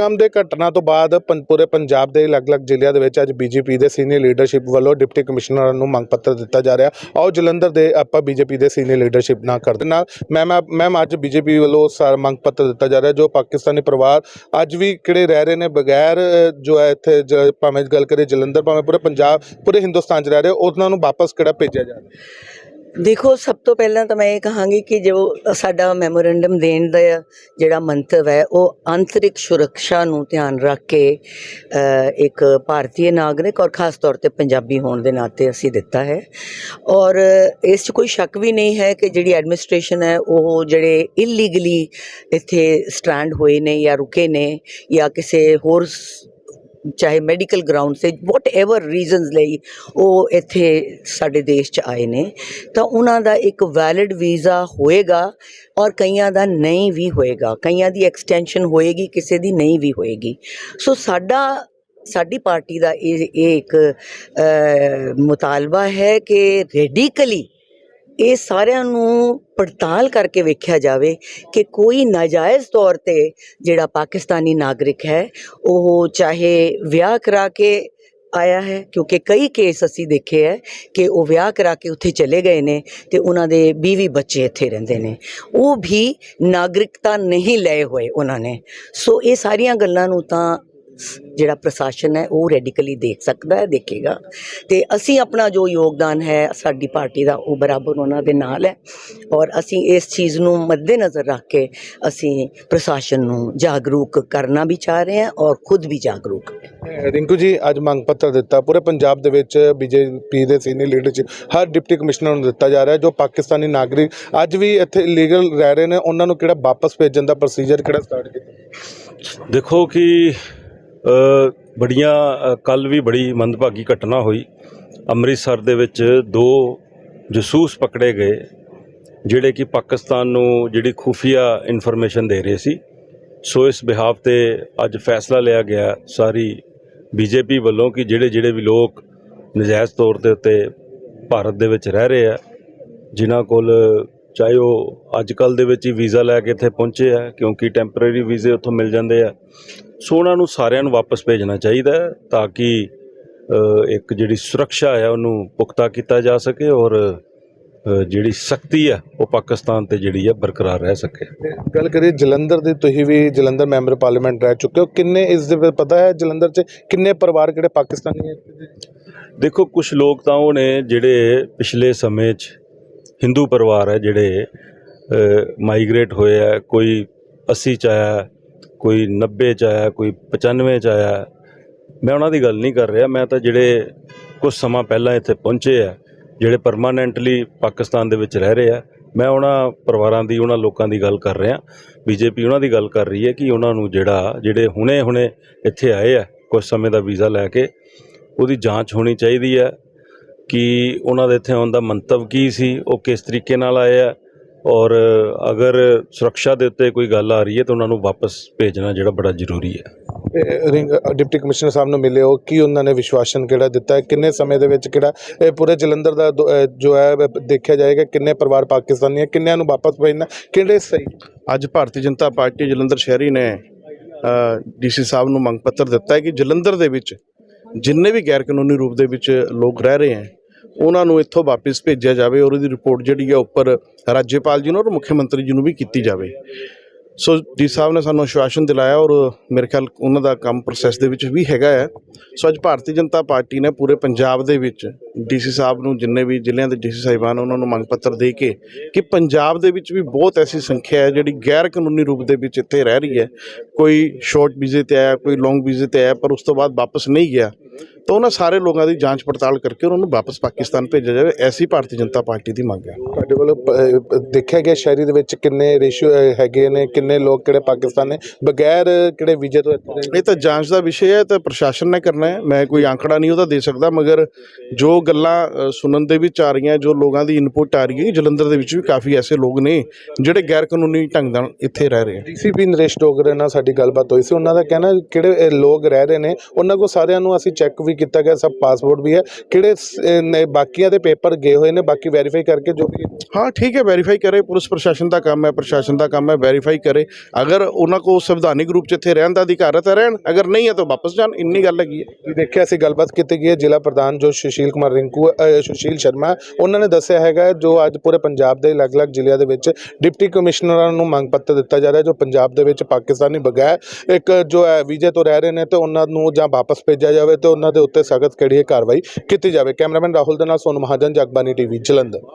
ਕੰਮ ਦੇ ਘਟਨਾ ਤੋਂ ਬਾਅਦ ਪੰ- ਪੂਰੇ ਪੰਜਾਬ ਦੇ ਅਲੱਗ-ਅਲੱਗ ਜ਼ਿਲ੍ਹਿਆਂ ਦੇ ਵਿੱਚ ਅੱਜ ਬੀਜੇਪੀ ਦੇ ਸੀਨੀਅਰ ਲੀਡਰਸ਼ਿਪ ਵੱਲੋਂ ਡਿਪਟੀ ਕਮਿਸ਼ਨਰ ਨੂੰ ਮੰਗ ਪੱਤਰ ਦਿੱਤਾ ਜਾ ਰਿਹਾ। ਆਓ ਜਲੰਧਰ ਦੇ ਆਪਾਂ ਬੀਜੇਪੀ ਦੇ ਸੀਨੀਅਰ ਲੀਡਰਸ਼ਿਪ ਨਾਲ ਕਰਦੇ ਨਾਲ ਮੈਮ ਮੈਮ ਅੱਜ ਬੀਜੇਪੀ ਵੱਲੋਂ ਸਾਰ ਮੰਗ ਪੱਤਰ ਦਿੱਤਾ ਜਾ ਰਿਹਾ ਜੋ ਪਾਕਿਸਤਾਨੀ ਪਰਿਵਾਰ ਅੱਜ ਵੀ ਕਿਹੜੇ ਰਹਿ ਰਹੇ ਨੇ ਬਗੈਰ ਜੋ ਹੈ ਇੱਥੇ ਜ- ਭਾਵੇਂ ਗੱਲ ਕਰੀਏ ਜਲੰਧਰ, ਭਾਵੇਂ ਪੂਰੇ ਪੰਜਾਬ, ਪੂਰੇ ਹਿੰਦੁਸਤਾਨ 'ਚ ਰਹਿ ਰਹੇ, ਉਹਨਾਂ ਨੂੰ ਵਾਪਸ ਕਿਹੜਾ ਭੇਜਿਆ ਜਾ ਰਿਹਾ? ਦੇਖੋ, ਸਭ ਤੋਂ ਪਹਿਲਾਂ ਤਾਂ ਮੈਂ ਇਹ ਕਹਾਂਗੀ ਕਿ ਜੋ ਸਾਡਾ ਮੈਮੋਰੈਂਡਮ ਦੇਣ ਦਾ ਜਿਹੜਾ ਮੰਤਵ ਹੈ, ਉਹ ਆਂਤਰਿਕ ਸੁਰੱਖਿਆ ਨੂੰ ਧਿਆਨ ਰੱਖ ਕੇ ਇੱਕ ਭਾਰਤੀ ਨਾਗਰਿਕ ਔਰ ਖਾਸ ਤੌਰ ਤੇ ਪੰਜਾਬੀ ਹੋਣ ਦੇ ਨਾਤੇ ਅਸੀਂ ਦਿੱਤਾ ਹੈ। ਔਰ ਇਸ 'ਚ ਕੋਈ ਸ਼ੱਕ ਵੀ ਨਹੀਂ ਹੈ ਕਿ ਜਿਹੜੀ ਐਡਮਿਨਿਸਟ੍ਰੇਸ਼ਨ ਹੈ, ਉਹ ਜਿਹੜੇ ਇਲੀਗਲੀ ਇੱਥੇ ਸਟੈਂਡ ਹੋਏ ਨੇ ਜਾਂ ਰੁਕੇ ਨੇ ਜਾਂ ਕਿਸੇ ਹੋਰ ਚਾਹੇ ਮੈਡੀਕਲ ਗਰਾਊਂਡ ਸੇ ਵਾਟ ਏਵਰ ਰੀਜ਼ਨਸ ਲਈ ਉਹ ਇੱਥੇ ਸਾਡੇ ਦੇਸ਼ 'ਚ ਆਏ ਨੇ, ਤਾਂ ਉਹਨਾਂ ਦਾ ਇੱਕ ਵੈਲਿਡ ਵੀਜ਼ਾ ਹੋਏਗਾ ਔਰ ਕਈਆਂ ਦਾ ਨਹੀਂ ਵੀ ਹੋਏਗਾ। ਕਈਆਂ ਦੀ ਐਕਸਟੈਂਸ਼ਨ ਹੋਏਗੀ, ਕਿਸੇ ਦੀ ਨਹੀਂ ਵੀ ਹੋਏਗੀ। ਸੋ ਸਾਡਾ, ਸਾਡੀ ਪਾਰਟੀ ਦਾ ਇਹ ਇਹ ਇੱਕ ਮੁਤਾਲਬਾ ਹੈ ਕਿ ਰੈਡੀਕਲੀ ਇਹ ਸਾਰਿਆਂ ਨੂੰ ਪੜਤਾਲ ਕਰਕੇ ਵੇਖਿਆ ਜਾਵੇ ਕਿ ਕੋਈ ਨਾਜਾਇਜ਼ ਤੌਰ ਤੇ ਜਿਹੜਾ ਪਾਕਿਸਤਾਨੀ ਨਾਗਰਿਕ ਹੈ, ਉਹ ਚਾਹੇ ਵਿਆਹ ਕਰਾ ਕੇ ਆਇਆ ਹੈ, ਕਿਉਂਕਿ ਕਈ ਕੇਸ ਅਸੀਂ ਦੇਖੇ ਹੈ ਕਿ ਉਹ ਵਿਆਹ ਕਰਾ ਕੇ ਉੱਥੇ ਚਲੇ ਗਏ ਨੇ ਤੇ ਉਹਨਾਂ ਦੇ 20 ਬੱਚੇ ਇੱਥੇ ਰਹਿੰਦੇ ਨੇ। ਉਹ ਵੀ ਨਾਗਰਿਕਤਾ ਨਹੀਂ ਲਏ ਹੋਏ ਉਹਨਾਂ ਨੇ। ਸੋ ਇਹ ਸਾਰੀਆਂ ਗੱਲਾਂ ਨੂੰ ਤਾਂ ਜਿਹੜਾ ਪ੍ਰਸ਼ਾਸਨ ਹੈ ਉਹ ਰੈਡੀਕਲੀ ਦੇਖ ਸਕਦਾ ਹੈ ਦੇਖੇਗਾ। ਤੇ ਅਸੀਂ ਆਪਣਾ ਜੋ ਯੋਗਦਾਨ ਹੈ ਸਾਡੀ ਪਾਰਟੀ ਦਾ ਉਹ ਬਰਾਬਰ ਉਹਨਾਂ ਦੇ ਨਾਲ ਹੈ। ਔਰ ਅਸੀਂ ਇਸ ਚੀਜ਼ ਨੂੰ ਮੱਦੇਨਜ਼ਰ ਰੱਖ ਕੇ ਅਸੀਂ ਪ੍ਰਸ਼ਾਸਨ ਨੂੰ ਜਾਗਰੂਕ ਕਰਨਾ ਵੀ ਚਾਹ ਰਹੇ ਹਾਂ ਔਰ ਖੁਦ ਵੀ ਜਾਗਰੂਕ ਰਿੰਕੂ ਜੀ ਅੱਜ ਮੰਗ ਪੱਤਰ ਦਿੱਤਾ। ਪੂਰੇ ਪੰਜਾਬ ਦੇ ਵਿੱਚ ਬੀਜੇਪੀ ਦੇ ਸੀਨੀਅਰ ਲੀਡਰਸ਼ਿਪ ਹਰ ਡਿਪਟੀ ਕਮਿਸ਼ਨਰ ਨੂੰ ਦਿੱਤਾ ਜਾ ਰਿਹਾ ਜੋ ਪਾਕਿਸਤਾਨੀ ਨਾਗਰਿਕ ਅੱਜ ਵੀ ਇੱਥੇ ਇਲੀਗਲ ਰਹਿ ਰਹੇ ਨੇ। ਉਹਨਾਂ ਨੂੰ ਕਿਹੜਾ ਵਾਪਸ ਭੇਜਣ ਦਾ ਪ੍ਰੋਸੀਜਰ ਕਿਹੜਾ ਸਟਾਰਟ ਕੀਤਾ? ਦੇਖੋ ਕਿ ਬੜੀਆਂ ਕੱਲ ਵੀ ਬੜੀ ਮੰਦਭਾਗੀ ਘਟਨਾ ਹੋਈ। ਅੰਮ੍ਰਿਤਸਰ ਦੇ ਵਿੱਚ ਦੋ ਜਸੂਸ ਪਕੜੇ ਗਏ, ਜਿਹੜੇ ਕਿ ਪਾਕਿਸਤਾਨ ਨੂੰ ਜਿਹੜੀ ਖੁਫੀਆ ਇਨਫੋਰਮੇਸ਼ਨ ਦੇ ਰਹੇ ਸੀ। ਸੋ ਇਸ ਬਿਹਾਫ ਤੇ ਅੱਜ ਫੈਸਲਾ ਲਿਆ ਗਿਆ ਸਾਰੀ ਬੀਜੇਪੀ ਵੱਲੋਂ ਕਿ ਜਿਹੜੇ ਜਿਹੜੇ ਵੀ ਲੋਕ ਨਜਾਇਜ਼ ਤੌਰ ਦੇ ਉੱਤੇ ਭਾਰਤ ਦੇ ਵਿੱਚ ਰਹਿ ਰਹੇ ਆ, ਜਿਨ੍ਹਾਂ ਕੋਲ ਚਾਹੇ ਉਹ ਅੱਜ ਕੱਲ ਦੇ ਵਿੱਚ ਹੀ ਵੀਜ਼ਾ ਲੈ ਕੇ ਇੱਥੇ ਪਹੁੰਚੇ ਆ, ਕਿਉਂਕਿ ਟੈਂਪਰੇਰੀ ਵੀਜ਼ੇ ਉੱਥੋਂ ਮਿਲ ਜਾਂਦੇ ਆ। ਸੋ ਉਹਨਾਂ ਨੂੰ ਸਾਰਿਆਂ ਨੂੰ ਵਾਪਸ ਭੇਜਣਾ ਚਾਹੀਦਾ ਹੈ ਤਾਂ ਕਿ ਇੱਕ ਜਿਹੜੀ ਸੁਰੱਖਿਆ ਹੈ ਉਹਨੂੰ ਪੁਖਤਾ ਕੀਤਾ ਜਾ ਸਕੇ ਔਰ ਜਿਹੜੀ ਸਖਤੀ ਆ ਉਹ ਪਾਕਿਸਤਾਨ ਤੇ ਜਿਹੜੀ ਆ ਬਰਕਰਾਰ ਰਹਿ ਸਕੇ। ਗੱਲ ਕਰੀਏ ਜਲੰਧਰ ਦੀ ਤੁਸੀਂ ਵੀ ਜਲੰਧਰ ਮੈਂਬਰ ਪਾਰਲੀਮੈਂਟ ਰਹਿ ਚੁੱਕੇ ਹੋ। ਕਿੰਨੇ ਇਸ ਦੇ ਪਤਾ ਹੈ ਜਲੰਧਰ 'ਚ ਕਿੰਨੇ ਪਰਿਵਾਰ ਕਿਹੜੇ ਪਾਕਿਸਤਾਨੀ ਹੈ? ਦੇਖੋ ਕੁਝ ਲੋਕ ਤਾਂ ਉਹ ਨੇ ਜਿਹੜੇ ਪਿਛਲੇ ਸਮੇਂ 'ਚ ਹਿੰਦੂ ਪਰਿਵਾਰ ਹੈ ਜਿਹੜੇ ਮਾਈਗ੍ਰੇਟ ਹੋਏ ਆ ਕੋਈ 80 ਚ ਆਇਆ ਕੋਈ 90 ਚ ਆਇਆ, ਕੋਈ 95 ਚ ਆਇਆ। ਮੈਂ ਉਹਨਾਂ ਦੀ ਗੱਲ ਨਹੀਂ ਕਰ ਰਿਹਾ। ਮੈਂ ਤਾਂ ਜਿਹੜੇ ਕੁਝ ਸਮਾਂ ਪਹਿਲਾਂ ਇੱਥੇ ਪਹੁੰਚੇ ਆ, ਜਿਹੜੇ ਪਰਮਾਨੈਂਟਲੀ ਪਾਕਿਸਤਾਨ ਦੇ ਵਿੱਚ ਰਹਿ ਰਹੇ ਆ, ਮੈਂ ਉਹਨਾਂ ਪਰਿਵਾਰਾਂ ਦੀ, ਉਹਨਾਂ ਲੋਕਾਂ ਦੀ ਗੱਲ ਕਰ ਰਿਹਾ। ਬੀਜੇਪੀ ਉਹਨਾਂ ਦੀ ਗੱਲ ਕਰ ਰਹੀ ਹੈ ਕਿ ਉਹਨਾਂ ਨੂੰ ਜਿਹੜਾ, ਜਿਹੜੇ ਹੁਣੇ-ਹੁਣੇ ਇੱਥੇ ਆਏ ਆ ਕੁਝ ਸਮੇਂ ਦਾ ਵੀਜ਼ਾ ਲੈ ਕੇ, ਉਹਦੀ ਜਾਂਚ ਹੋਣੀ ਚਾਹੀਦੀ ਹੈ ਕਿ ਉਹਨਾਂ ਦੇ ਇੱਥੇ ਆਉਣ ਦਾ ਮੰਤਵ ਕੀ ਸੀ, ਉਹ ਕਿਸ ਤਰੀਕੇ ਨਾਲ ਆਏ ਆ ਔਰ ਅਗਰ ਸੁਰੱਖਿਆ ਦੇ ਉੱਤੇ ਕੋਈ ਗੱਲ ਆ ਰਹੀ ਹੈ ਤਾਂ ਉਹਨਾਂ ਨੂੰ ਵਾਪਸ ਭੇਜਣਾ ਜਿਹੜਾ ਬੜਾ ਜ਼ਰੂਰੀ ਹੈ। ਤੇ ਰਿੰਗ ਡਿਪਟੀ ਕਮਿਸ਼ਨਰ ਸਾਹਿਬ ਨੂੰ ਮਿਲੇ ਹੋ ਕੀ ਉਹਨਾਂ ਨੇ ਵਿਸ਼ਵਾਸਨ ਕਿਹੜਾ ਦਿੱਤਾ ਹੈ ਕਿੰਨੇ ਸਮੇਂ ਦੇ ਵਿੱਚ ਕਿਹੜਾ ਇਹ ਪੂਰੇ ਜਲੰਧਰ ਦਾ ਜੋ ਹੈ ਦੇਖਿਆ ਜਾਏਗਾ ਕਿੰਨੇ ਪਰਿਵਾਰ ਪਾਕਿਸਤਾਨੀ ਹੈ ਕਿੰਨਿਆਂ ਨੂੰ ਵਾਪਸ ਭੇਜਣਾ ਕਿਹੜੇ ਸਹੀ? ਅੱਜ ਭਾਰਤੀ ਜਨਤਾ ਪਾਰਟੀ ਜਲੰਧਰ ਸ਼ਹਿਰੀ ਨੇ ਡੀਸੀ ਸਾਹਿਬ ਨੂੰ ਮੰਗ ਪੱਤਰ ਦਿੱਤਾ ਹੈ ਕਿ ਜਲੰਧਰ ਦੇ ਵਿੱਚ ਜਿੰਨੇ ਵੀ ਗੈਰ ਕਾਨੂੰਨੀ ਰੂਪ ਦੇ ਵਿੱਚ ਲੋਕ ਰਹਿ ਰਹੇ ਹੈ ਉਹਨਾਂ ਨੂੰ ਇੱਥੋਂ ਵਾਪਸ ਭੇਜਿਆ ਜਾਵੇ ਔਰ ਉਹਦੀ ਰਿਪੋਰਟ ਜਿਹੜੀ ਹੈ ਉੱਪਰ ਰਾਜਪਾਲ ਜੀ ਨੂੰ ਔਰ ਮੁੱਖ ਮੰਤਰੀ ਜੀ ਨੂੰ ਵੀ ਕੀਤੀ ਜਾਵੇ। ਸੋ ਡੀ ਸਾਹਿਬ ਨੇ ਸਾਨੂੰ ਆਸ਼ਵਾਸਨ ਦਿਲਾਇਆ ਔਰ ਮੇਰੇ ਖਿਆਲ ਉਹਨਾਂ ਦਾ ਕੰਮ ਪ੍ਰੋਸੈਸ ਦੇ ਵਿੱਚ ਵੀ ਹੈਗਾ ਹੈ। ਸੋ ਅੱਜ ਭਾਰਤੀ ਜਨਤਾ ਪਾਰਟੀ ਨੇ ਪੂਰੇ ਪੰਜਾਬ ਦੇ ਵਿੱਚ ਡੀਸੀ ਸਾਹਿਬ ਨੂੰ ਜਿੰਨੇ ਵੀ ਜ਼ਿਲ੍ਹਿਆਂ ਦੇ ਡੀਸੀ ਸਾਹਿਬਾਨ ਉਹਨਾਂ ਨੂੰ ਮੰਗ ਪੱਤਰ ਦੇ ਕੇ ਕਿ ਪੰਜਾਬ ਦੇ ਵਿੱਚ ਵੀ ਬਹੁਤ ਐਸੀ ਸੰਖਿਆ ਹੈ ਜਿਹੜੀ ਗੈਰ ਕਾਨੂੰਨੀ ਰੂਪ ਦੇ ਵਿੱਚ ਇੱਥੇ ਰਹਿ ਰਹੀ ਹੈ। ਕੋਈ ਸ਼ਾਰਟ ਵੀਜ਼ੇ ਤੇ ਆਇਆ, ਕੋਈ ਲੌਂਗ ਵੀਜ਼ੇ ਤੇ ਆਇਆ, ਪਰ ਉਸ ਤੋਂ ਬਾਅਦ ਵਾਪਸ ਨਹੀਂ ਗਿਆ। ਤਾਂ ਉਹਨਾਂ ਸਾਰੇ ਲੋਕਾਂ ਦੀ ਜਾਂਚ ਪੜਤਾਲ ਕਰਕੇ ਉਹਨਾਂ ਨੂੰ ਵਾਪਸ ਪਾਕਿਸਤਾਨ ਭੇਜਿਆ ਜਾਵੇ ਐਸੀ ਭਾਰਤੀ ਜਨਤਾ ਪਾਰਟੀ ਦੀ ਮੰਗ ਹੈ। ਤੁਹਾਡੇ ਵੱਲੋਂ ਦੇਖਿਆ ਗਿਆ ਸ਼ਹਿਰੀ ਦੇ ਵਿੱਚ ਕਿੰਨੇ ਰੇਸ਼ੀਓ ਹੈਗੇ ਨੇ ਕਿੰਨੇ ਲੋਕ ਕਿਹੜੇ ਪਾਕਿਸਤਾਨ ਨੇ ਬਗੈਰ ਕਿਹੜੇ ਵੀਜ਼ੇ ਤੋਂ ਇਹ ਤਾਂ ਜਾਂਚ ਦਾ ਵਿਸ਼ਾ ਹੈ ਤਾਂ ਪ੍ਰਸ਼ਾਸਨ ਨੇ ਕਰਨਾ ਹੈ। ਮੈਂ ਕੋਈ ਆંકੜਾ ਨਹੀਂ ਉਹਦਾ ਦੇ ਸਕਦਾ ਮਗਰ ਜੋ ਗੱਲਾਂ ਸੁਣਨ ਦੇ ਵਿੱਚ ਆ ਰਹੀਆਂ ਜੋ ਲੋਕਾਂ ਦੀ ਇਨਪੁਟ ਆ ਰਹੀ ਹੈ ਜਲੰਧਰ ਦੇ ਵਿੱਚ ਵੀ ਕਾਫੀ ਐਸੇ ਲੋਕ ਨੇ ਜਿਹੜੇ ਗੈਰ ਕਾਨੂੰਨੀ ਢੰਗ ਨਾਲ ਇੱਥੇ ਰਹਿ ਰਹੇ ਹੈ। ਡੀਸੀਪੀ ਨਰੇਸ਼ ਡੋਗਰੇ ਨਾਲ ਸਾਡੀ ਗੱਲਬਾਤ ਹੋਈ ਸੀ ਉਹਨਾਂ ਦਾ ਕਹਿਣਾ ਕਿਹੜੇ ਲੋਕ ਰਹਿ ਰਹੇ ਨੇ ਉਹਨਾਂ ਕੋ ਸਾਰਿਆਂ ਨੂੰ ਅਸੀਂ ਚੈੱਕ ਵੀ ਕੀਤਾ ਗਿਆ ਸਭ ਪਾਸਪੋਰਟ ਵੀ ਹੈ। ਕਿਹੜੇ ਸ- ਅਹ ਨੇ ਬਾਕੀਆਂ ਦੇ ਪੇਪਰ ਗਏ ਹੋਏ ਨੇ ਬਾਕੀ ਵੈਰੀਫਾਈ ਕਰਕੇ ਜੋ ਵੀ ਹਾਂ ਠੀਕ ਹੈ ਵੈਰੀਫਾਈ ਕਰੇ ਪੁਲਿਸ ਪ੍ਰਸ਼ਾਸਨ ਦਾ ਕੰਮ ਹੈ ਪ੍ਰਸ਼ਾਸਨ ਦਾ ਕੰਮ ਹੈ ਵੈਰੀਫਾਈ ਕਰੇ। ਅਗਰ ਉਹਨਾਂ ਕੋ ਸੰਵਿਧਾਨਿਕ ਰੂਪ ਚ ਇੱਥੇ ਰਹਿਣ ਦਾ ਅਧਿਕਾਰ ਹੈ ਤਾਂ ਰਹਿਣ ਅਗਰ ਨਹੀਂ ਹੈ ਤਾਂ ਵਾਪਸ ਜਾਣ ਇੰਨੀ ਗੱਲ ਹੈਗੀ ਹੈ। ਦੇਖਿਆ ਸੀ ਗੱਲਬਾਤ ਕੀਤੀ ਗਈ ਹੈ ਜ਼ਿਲ੍ਹਾ ਪ੍ਰਧਾਨ ਜੋ ਸੁਸ਼ੀਲ ਕੁਮਾਰ ਰਿੰਕੂ ਅ, ਸੁਸ਼ੀਲ ਸ਼ਰਮਾ ਹੈ, ਉਹਨਾਂ ਨੇ ਦੱਸਿਆ ਹੈਗਾ ਹੈ ਜੋ ਅੱਜ ਪੂਰੇ ਪੰਜਾਬ ਦੇ ਅਲੱਗ-ਅਲੱਗ ਜ਼ਿਲ੍ਹਿਆਂ ਦੇ ਵਿੱਚ ਡਿਪਟੀ ਕਮਿਸ਼ਨਰਾਂ ਨੂੰ ਮੰਗ ਪੱਤਰ ਦਿੱਤਾ ਜਾ ਰਿਹਾ ਜੋ ਪੰਜਾਬ ਦੇ ਵਿੱਚ ਪਾਕਿਸਤਾਨੀ ਬਗੈਰ ਇੱਕ ਜੋ ਹੈ ਵੀਜ਼ੇ ਤੋਂ ਰਹਿ ਰਹੇ ਨੇ ਤੇ ਉਹਨਾਂ ਨੂੰ ਜਾਂ ਵਾਪਸ ਭੇਜਿਆ ਜਾਵੇ ਤੇ ਉਹਨਾਂ ਦੇ ਉੱਤੇ ਸਖਤ ਕਿਹੜੀ ਹੈ ਕਾਰਵਾਈ ਕੀਤੀ ਜਾਵੇ। ਕੈਮਰਾਮੈਨ ਰਾਹੁਲ ਦੇ ਨਾਲ ਸੋਨੂ ਮਹਾਜਨ ਜਗਬਾਨੀ ਟੀਵੀ, ਜਲੰਧਰ।